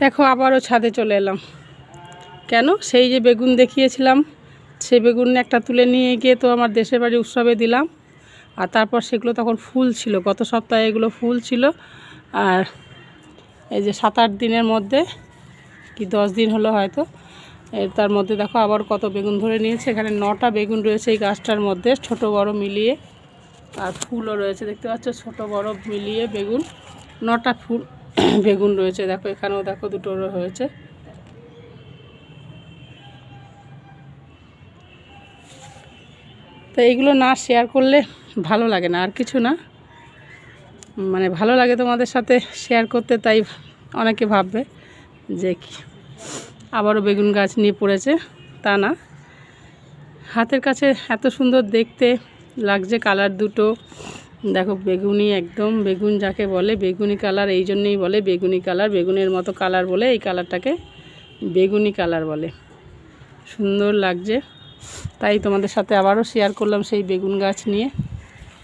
দেখো, আবারও ছাদে চলে এলাম। কেন? সেই যে বেগুন দেখিয়েছিলাম, সেই বেগুন একটা তুলে নিয়ে গিয়ে তো আমার দেশের বাড়ি উৎসবে দিলাম। আর তারপর সেগুলো তখন ফুল ছিল, গত সপ্তাহে এগুলো ফুল ছিল। আর এই যে সাত আট দিনের মধ্যে, কি দশ দিন হলো হয়তো, এর তার মধ্যে দেখো আবার কত বেগুন ধরে নিয়েছে। এখানে নটা বেগুন রয়েছে এই গাছটার মধ্যে, ছোট বড় মিলিয়ে। আর ফুলও রয়েছে, দেখতে পাচ্ছ, ছোট বড় মিলিয়ে বেগুন, নটা ফুল। বেগুন রয়েছে, দেখো এখানেও দেখো দুটো হয়েছে তো এইগুলো না শেয়ার করলে ভালো লাগে না, আর কিছু না। মানে ভালো লাগে তোমাদের সাথে শেয়ার করতে, তাই অনেকে ভাববে যে আবারও বেগুন গাছ নিয়ে পড়েছে, তা না। হাতের কাছে এত সুন্দর দেখতে লাগছে, কালার দুটো। দেখো, বেগুনি একদম, বেগুন যাকে বলে, বেগুনি কালার এই জন্যেই বলে, বেগুনি কালার, বেগুনের মতো কালার বলে এই কালারটাকে বেগুনি কালার বলে। সুন্দর লাগছে। তাই তোমাদের সাথে আবারও শেয়ার করলাম সেই বেগুন গাছ নিয়ে।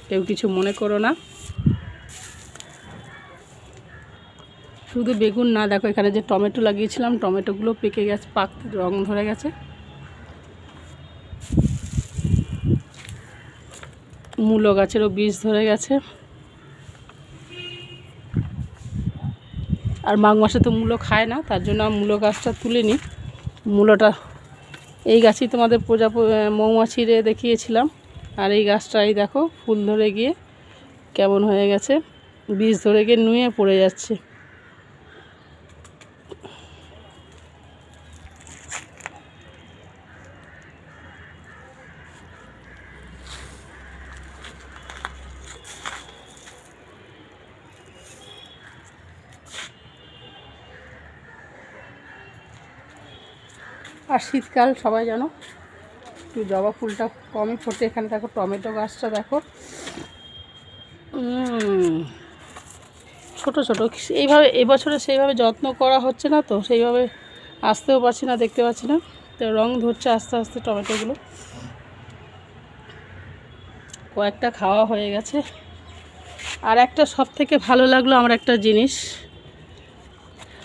কেউ কিছু মনে করো না। শুধু বেগুন না, দেখো এখানে যে টমেটো লাগিয়েছিলাম, টমেটোগুলো পেকে গেছে, পাক রং ধরে গেছে। মূলো গাছেরও বীজ ধরে গেছে। আর মাঘ মাসে তো মূলো খায় না, তার জন্য মূলো গাছটা তুলে নিই মূলোটা এই গাছই তোমাদের প্রজা মৌমাছিরে দেখিয়েছিলাম। আর এই গাছটাই দেখো, ফুল ধরে গিয়ে কেমন হয়ে গেছে। বীজ ধরে গিয়ে নুয়ে পড়ে যাচ্ছে। আর শীতকাল সবাই জানো, একটু জবা ফুলটা কমই ফোটে। এখানে দেখো টমেটো গাছটা দেখো। ছোট ছোট। এইভাবে, এবছরে সেইভাবে যত্ন করা হচ্ছে না তো, সেইভাবে আসতেও পারছি না, দেখতে পাচ্ছি না। তো রং ধরছে আস্তে আস্তে টমেটোগুলো। কয়েকটা খাওয়া হয়ে গেছে। আর একটা সব থেকে ভালো লাগল আমার একটা জিনিস।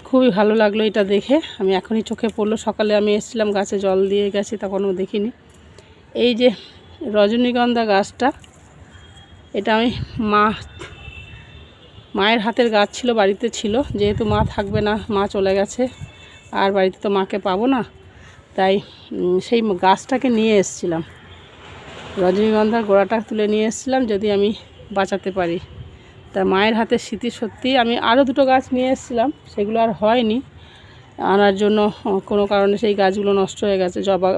খুবই ভালো লাগল এটা দেখে। আমি এখনই চোখে পড়ল। সকালে আমি এসেছিলাম, গাছে জল দিয়ে গেছি, তখনও দেখিনি। এই যে রজনীগন্ধা গাছটা, এটা আমি মা, মায়ের হাতের গাছ ছিল, বাড়িতে ছিল। যেহেতু মা থাকবে না, মা চলে গেছে, আর বাড়িতে তো মাকে পাবো না, তাই সেই গাছটাকে নিয়ে এসছিলাম। রজনীগন্ধার গোড়াটা তুলে নিয়ে এসেছিলাম, যদি আমি বাঁচাতে পারি। তা মায়ের হাতে স্মৃতি সত্যি। আমি আরও দুটো গাছ নিয়ে এসেছিলাম, সেগুলো আর হয়নি। আনার জন্য কোনো কারণে সেই গাছগুলো নষ্ট হয়ে গেছে। জবা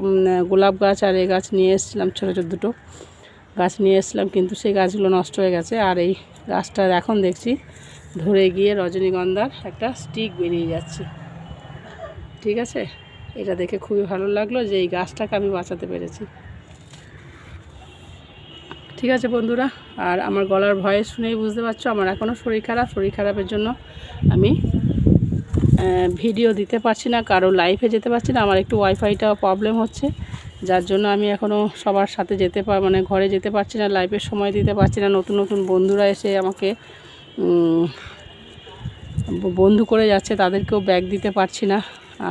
গোলাপ গাছ আর এই গাছ নিয়ে এসেছিলাম, ছোটো ছোটো দুটো গাছ নিয়ে এসেছিলাম, কিন্তু সেই গাছগুলো নষ্ট হয়ে গেছে। আর এই গাছটার এখন দেখছি, ধরে গিয়ে রজনীগন্ধার একটা স্টিক বেরিয়ে যাচ্ছে। ঠিক আছে? এটা দেখে খুবই ভালো লাগল যে এই গাছটাকে আমি বাঁচাতে পেরেছি। ঠিক আছে বন্ধুরা, আর আমার গলার ভয়ে শুনেই বুঝতে পারছ, আমার এখনও শরীর খারাপ, শরীর খারাপের জন্য আমি ভিডিও দিতে পারছি না, কারও লাইফে যেতে পারছি না, আমার একটু ওয়াইফাইটা প্রবলেম হচ্ছে, যার জন্য আমি এখনও সবার সাথে যেতে পার মানে ঘরে যেতে পারছি না লাইফের সময় দিতে পারছি না, নতুন নতুন বন্ধুরা এসে আমাকে বন্ধু করে যাচ্ছে, তাদেরকেও ব্যাগ দিতে পারছি না,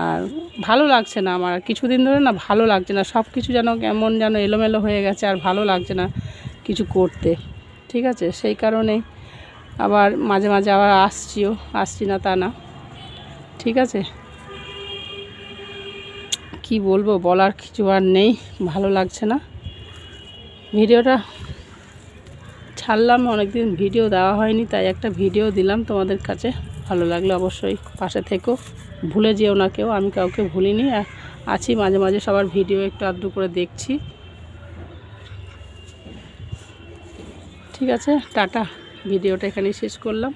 আর ভালো লাগছে না আমার কিছুদিন ধরে না ভালো লাগছে না সব কিছু যেন কেমন যেন এলোমেলো হয়ে গেছে, আর ভালো লাগছে না। কিছু করতে, ঠিক আছে? সেই কারণেই আবার মাঝে মাঝে আবার আসছিও, আসছি না তা না, ঠিক আছে? কি বলব, বলার কিছু আর নেই, ভালো লাগছে না। ভিডিওটা ছাড়লাম, অনেকদিন ভিডিও দেওয়া হয়নি, তাই একটা ভিডিও দিলাম তোমাদের কাছে। ভালো লাগল অবশ্যই, পাশে থেকেও ভুলে যেও না কেউ, আমি কাউকে ভুলিনি আছি মাঝে মাঝে সবার ভিডিও একটু আধটু করে দেখছি। ঠিক আছে টাটা। ভিডিওটা এখানেই শেষ করলাম।